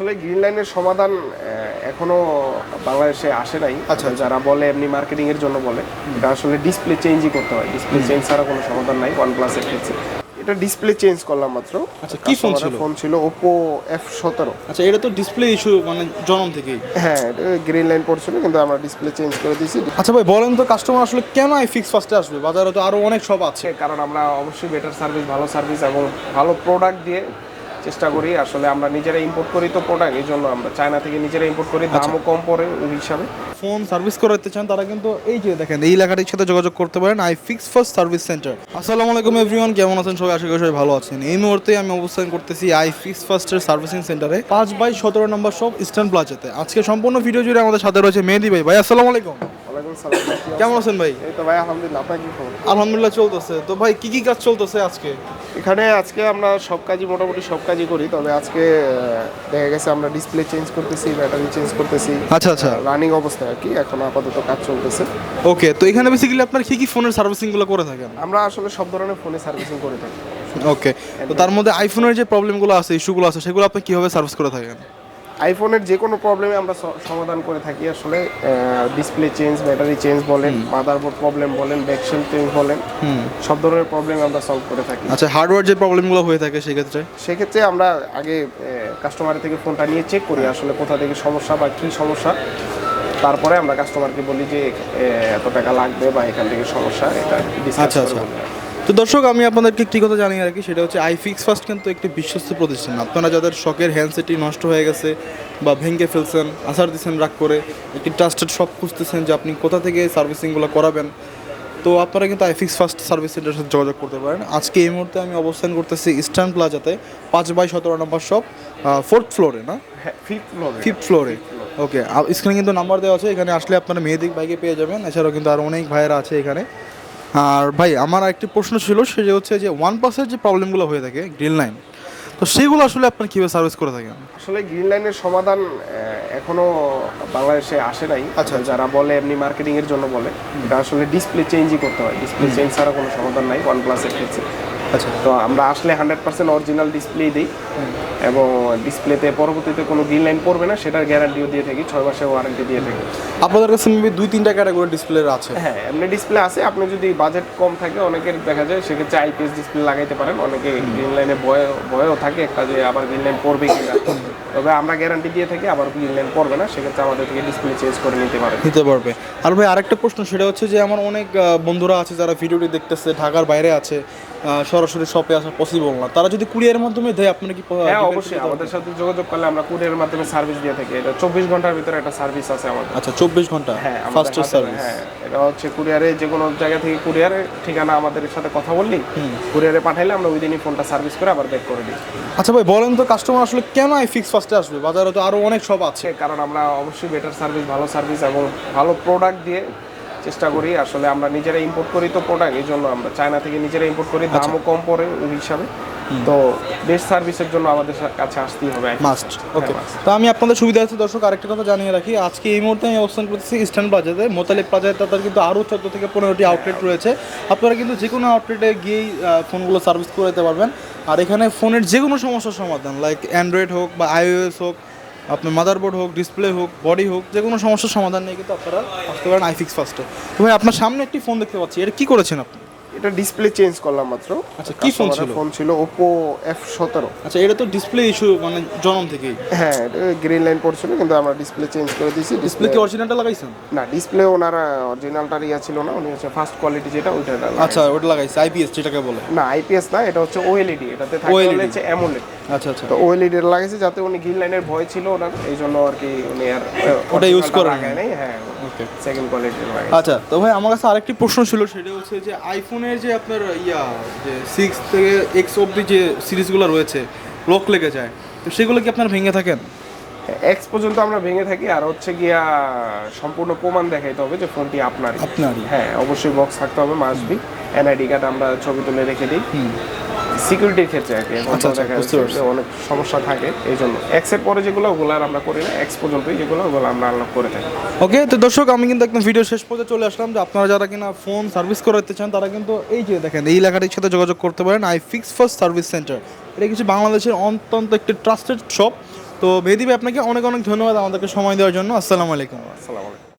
আসলে গ্রিন লাইনের সমাধান এখনও বাংলাদেশে আসে নাই। আচ্ছা, আচ্ছা। যারা বলে এমনি মার্কেটিং এর জন্য বলে এটা আসলে ডিসপ্লে চেঞ্জই করতে হয়। ডিসপ্লে চেঞ্জ ছাড়া কোনো সমাধান নাই ওয়ান প্লাসের ক্ষেত্রে। এটা ডিসপ্লে চেঞ্জ করলাম মাত্র। আচ্ছা, কি ফোন ছিল? ফোন ছিল এফ সতেরো। আচ্ছা এটা তো ডিসপ্লে ইস্যু মানে জন্ম থেকেই। হ্যাঁ এটা গ্রিন লাইন পড়ছিল কিন্তু আমরা ডিসপ্লে চেঞ্জ করে দিয়েছি। আচ্ছা ভাই বলেন তো কাস্টমার আসলে কেন আই ফিক্স ফার্স্টে আসবে? বাজারে তো আরও অনেক সব আছে। কারণ আমরা অবশ্যই বেটার সার্ভিস ভালো সার্ভিস এবং ভালো প্রোডাক্ট দিয়ে চেষ্টা করি আসলে আমরা নিজেরা ইম্পোর্ট করি তো প্রোডাক্ট এই জন্য আমরা চায়না থেকে নিজেরা ইম্পোর্ট করি আচ্ছা। দামও কম পড়ে ওই হিসাবে। ফোন সার্ভিস করাতে চান তারা কিন্তু এই যে দেখেন এই এলাকাটির সাথে যোগাযোগ করতে পারেন I fix first service centre আসসালামু আলাইকুম এভরিওয়ান কেমন আছেন? সবাই আশা করি সবাই ভালো আছেন। এই মুহূর্তে আমি অবস্থান করতেছি আই ফিক্স ফার্স্টের সার্ভিসিং সেন্টারে পাঁচ বাই সতেরো নম্বর সব ইস্টার্ন প্লাজাতে আজকে সম্পূর্ণ ভিডিও জুড়ে আমাদের সাথে রয়েছে মেহেদি ভাই। ভাই আসসালামু আলাইকুম। কেমন আছেন ভাই? এই তো ভাই আলহামদুলিল্লাহ আপনার কি খবর? আলহামদুলিল্লাহ চলতেছে। তো ভাই কি কি কাজ চলতেছে আজকে? এখানে আজকে আমরা সব কাজই মোটামুটি সব কাজই করি তবে আজকে দেখা গেছে আমরা ডিসপ্লে চেঞ্জ করতেছি ব্যাটারি চেঞ্জ করতেছি আচ্ছা আচ্ছা। রানিং অবস্থায় আর কি এখন আপাতত কাজ চলতেছে। ওকে তো এখানে বেসিক্যালি আপনার কি কি ফোনের সার্ভিসিংগুলো করে থাকেন? আমরা আসলে সব ধরনের ফোনে সার্ভিসিং করে থাকি। ওকে তো তার মধ্যে আইফোনের যে প্রবলেমগুলো আছে ইস্যুগুলো আছে সেগুলো আপনি কীভাবে সার্ভিস করে থাকেন? আইফোনের যে কোনো প্রবলেমে আমরা সমাধান করে থাকি। আসলে ডিসপ্লে চেঞ্জ ব্যাটারি চেঞ্জ বলেন মাদারবোর্ড প্রবলেম বলেন ব্যাকশেল চেঞ্জ বলেন সব ধরনের প্রবলেম আমরা সলভ করে থাকি। আচ্ছা হার্ডওয়্যার যে প্রবলেমগুলো হয়ে থাকে সেক্ষেত্রে? সেক্ষেত্রে আমরা আগে কাস্টমারের থেকে ফোনটা নিয়ে চেক করি আসলে কোথা থেকে সমস্যা বা কী সমস্যা। তারপরে আমরা কাস্টমারকে বলি যে এত টাকা লাগবে বা এখান থেকে সমস্যা এটা আচ্ছা, আচ্ছা। তো দর্শক আমি আপনাদেরকে একটি কথা জানিয়ে রাখি সেটা হচ্ছে আইফিক্স ফার্স্ট কিন্তু একটি বিশ্বস্ত প্রতিষ্ঠান। আপনারা যাদের শখের হ্যান্ডসেটটি নষ্ট হয়ে গেছে বা ভেঙে ফেলছেন আসার দিচ্ছেন রাগ করে একটি ট্রাস্টেড শপ খুঁজতেছেন যে আপনি কোথা থেকে সার্ভিসিংগুলো করাবেন তো আপনারা কিন্তু আইফিক্স ফার্স্ট সার্ভিস সেন্টারের সাথে যোগাযোগ করতে পারেন। আজকে এই মুহূর্তে আমি অবস্থান করতেছি ইস্টার্ন প্লাজাতে পাঁচ বাই সতেরো নম্বর শপ ফোর্থ ফ্লোরে না? ফিফথ ফ্লোরে ফিফথ ফ্লোরে ওকে স্ক্রিনে কিন্তু নাম্বার দেওয়া আছে এখানে আসলে আপনারা মেহেদিক বাইকে পেয়ে যাবেন। এছাড়াও কিন্তু আর অনেক ভাইয়েরা আছে এখানে। আর ভাই আমার একটি প্রশ্ন ছিল সে হচ্ছে যে ওয়ান পাসের যে প্রবলেমগুলো হয়ে থাকে গ্রিন লাইন তো সেগুলো আসলে আপনার কীভাবে সার্ভিস করে থাকেন? আসলে গ্রিন লাইনের সমাধান এখনও বাংলাদেশে আসে নাই। আচ্ছা। যারা বলে এমনি মার্কেটিংয়ের জন্য বলে এটা আসলে ডিসপ্লে চেঞ্জই করতে হয়। ডিসপ্লে চেঞ্জ ছাড়া কোনো সমাধান নাই ওয়ান প্লাসের ক্ষেত্রে। আচ্ছা। তো আমরা আসলে হান্ড্রেড পার্সেন্ট অরিজিনাল ডিসপ্লে দিই। এবং ডিসপ্লেতে পরবর্তীতে কোনো গ্রিন লাইন পড়বে না সেটার গ্যারান্টিও দিয়ে থাকি ছয় মাসের ওয়ারেন্টি দিয়ে থাকি। আপনাদের কাছে মেবি দুই তিনটা ক্যাটাগরি ডিসপ্লে আছে। হ্যাঁ এমনি ডিসপ্লে আছে। আপনি যদি বাজেট কম থাকে অনেকের দেখা যায় সেক্ষেত্রে আইপিএস ডিসপ্লে লাগাইতে পারেন। অনেকে গ্রিন লাইনে ভয় ভয়ও থাকে একটা যে আবার গ্রিন লাইন পড়বে কিনা। তবে আমরা গ্যারান্টি দিয়ে থাকি আবার গ্রিন লাইন পড়বে না। সেক্ষেত্রে আমাদের থেকে ডিসপ্লে চেঞ্জ করে নিতে পারেন। নিতে পারবে। আর ভাই আরেকটা প্রশ্ন সেটা হচ্ছে যে আমার অনেক বন্ধুরা আছে যারা ভিডিওটি দেখতেছে ঢাকার বাইরে আছে। সরাসরি শপে আসা পসিবল না। তারা যদি কুরিয়ারের মাধ্যমে দেয় আপনারা কি হ্যাঁ অবশ্যই। আমাদের সাথে যোগাযোগ করলে আমরা কুরিয়ারের মাধ্যমে সার্ভিস দিয়ে থাকি। এটা চব্বিশ ঘণ্টার ভিতরে একটা সার্ভিস আছে আমাদের। আচ্ছা চব্বিশ ঘণ্টা? হ্যাঁ ফার্স্ট সার্ভিস হ্যাঁ এটা হচ্ছে কুরিয়ারে যে কোনো জায়গা থেকে কুরিয়ারে ঠিকানা আমাদের সাথে কথা বললি কুরিয়ারে পাঠাইলে আমরা ওই দিনই ফোনটা সার্ভিস করে আবার ব্যাক করে দিই। আচ্ছা ভাই বলেন তো কাস্টমার আসলে কেন আই ফিক্স ফার্স্টে আসবে? বাজারে তো আরও অনেক সব আছে। কারণ আমরা অবশ্যই বেটার সার্ভিস ভালো সার্ভিস এবং ভালো প্রোডাক্ট দিয়ে চেষ্টা করি আসলে আমরা নিজেরা ইম্পোর্ট করি তো প্রোডাক্ট এই জন্য আমরা চায়না থেকে নিজেরা ইম্পোর্ট করি দামও কম পড়ে ওই হিসাবে। তো বেস্ট সার্ভিসের জন্য আমাদের কাছে আসতেই হবে মাস্ট ওকে. তো আমি আপনাদের সুবিধা আছে দর্শক আরেকটা কথা জানিয়ে রাখি আজকে এই মুহূর্তে আমি অবস্থান করতেছি ইস্টার্ন প্লাজাতে মোতালিব প্লাজায় তাদের কিন্তু আরও চোদ্দ থেকে পনেরোটি আউটলেট রয়েছে। আপনারা কিন্তু যে কোনো আউটলেটে গিয়েই ফোনগুলো সার্ভিস করে দিতে পারবেন। আর এখানে ফোনের যে কোনো সমস্যার সমাধান লাইক অ্যান্ড্রয়েড হোক বা আইওএস হোক আপনার মাদারবোর্ড হোক ডিসপ্লে হোক বডি হোক, যে কোনো সমস্যার সমাধান নেই কিন্তু আপনারা আসতে পারেন আইফিক্স ফার্স্টে তো ভাই, আপনার সামনে একটি ফোন দেখতে পাচ্ছি। এটা কী করেছেন আপনি? এটা ডিসপ্লে চেঞ্জ করলাম মাত্র। আচ্ছা, কি ফোন ছিল? ফোন ছিল এফ সতেরো। আচ্ছা এটা তো ডিসপ্লে ইস্যু মানে জন্ম থেকেই। হ্যাঁ গ্রিন লাইন পড়ছিল কিন্তু আমরা ডিসপ্লে চেঞ্জ করে দিয়েছি। ডিসপ্লে কি অরিজিনালটা লাগাইছেন? না ডিসপ্লে ওনার অরিজিনালটার ইয়া ছিল না উনি হচ্ছে ফার্স্ট কোয়ালিটি যেটা ওইটা লাগাই- আচ্ছা ওটা লাগাইছে আইপিএস যেটাকে বলে। না আইপিএস না এটা হচ্ছে ওএলইডি এটাতে থাকে OLED হচ্ছে অ্যামোলেড আচ্ছা আচ্ছা। তো ওএলইডি লাগাইছে যাতে উনি গ্রিন লাইনের ভয় ছিল ওনার এই জন্য আর কি উনি আর ওটা ইউজ করেন নাই হ্যাঁ ওকে সেকেন্ড কোয়ালিটির আচ্ছা তো ভাই আমার কাছে আরেকটি প্রশ্ন ছিল সেটা হচ্ছে যে আইফোনের যে আপনার ইয়া যে সিক্স থেকে এক্স অব্দি যে সিরিজগুলো রয়েছে লক লেগে যায় তো সেগুলো কি আপনারা ভেঙে থাকেন? এক্স পর্যন্ত আমরা ভেঙে থাকি আর হচ্ছে গিয়া সম্পূর্ণ প্রমাণ দেখাইতে হবে যে ফোনটি আপনার আপনারই। হ্যাঁ অবশ্যই বক্স থাকতে হবে মাসবি এনআইডি কার্ড আমরা ছবি তুলে রেখে দিই। সিকিউরিটির ক্ষেত্রে আর কি আচ্ছা, আচ্ছা, অনেক সমস্যা থাকে এই জন্য এক্সের পরে যেগুলো ওগুলো আর আমরা করি না। এক্স পর্যন্তই যেগুলো ওগুলো আমরা আনলক করে থাকি। ওকে তো দর্শক আমি কিন্তু একদম ভিডিও শেষ পর্যন্ত চলে আসলাম। যে আপনারা যারা কিনা ফোন সার্ভিস করাতে চান তারা কিন্তু এই যে দেখেন এই এলাকাটির সাথে যোগাযোগ করতে পারেন I fix first service centre এটা কিছু বাংলাদেশের অত্যন্ত একটি ট্রাস্টেড শপ তো মেহেদি আপনাকে অনেক অনেক ধন্যবাদ আমাদেরকে সময় দেওয়ার জন্য। আসসালামু আলাইকুম। আসসালামু আলাইকুম।